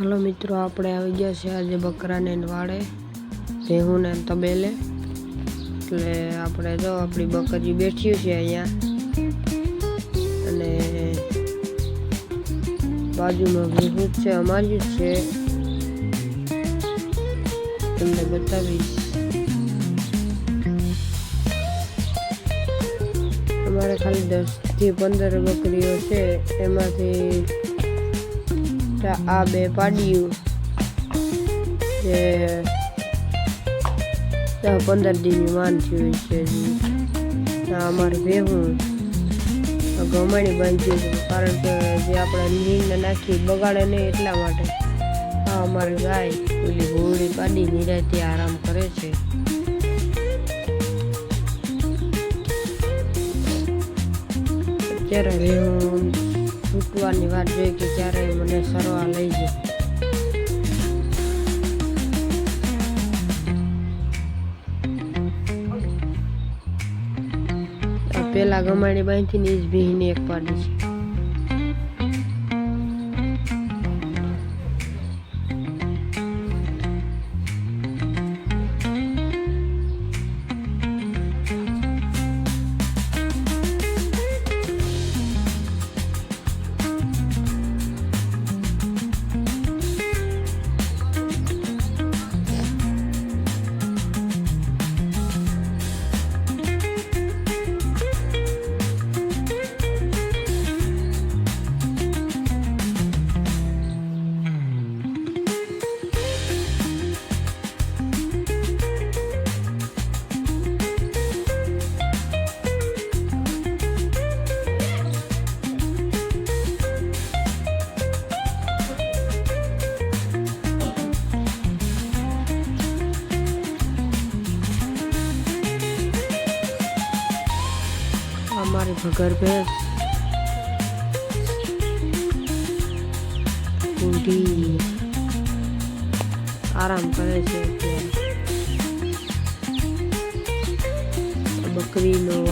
Hello મિત્રો, આપણે આવી ગયા છે આજે બકરાને વાળે, ભેહુંને તબેલે. એટલે આપણે જો આપણી બકરી બેઠી છે અહીંયા. અને બાજુમાં ભેહું છે, અમારી જ છે. તમને બતાવીશ. અમારે ખાલી દસથી પંદર બકરીઓ છે, એમાંથી આ બે પાડ્યું. જે પંદર દિનની માન થયું છે અમારે ભેહું. ગમાણી બાંધ્યું છે, કારણ કે જે આપણે નીરને નાખી બગાડે નહીં એટલા માટે. આ અમારી ગાય, ઓલી ઘોડી પાડી નિરાતે આરામ કરે છે. અત્યારે ભેહું છૂટવાની વાત જોઈ કે ક્યારે મને સરવા લઈ જાય. પેલા ગમાણી બાંધીની જ ભીની એક પાડી છે. અમારી ભગર ભેંસ. ઊંધી આરામ કરે છે બકરીનો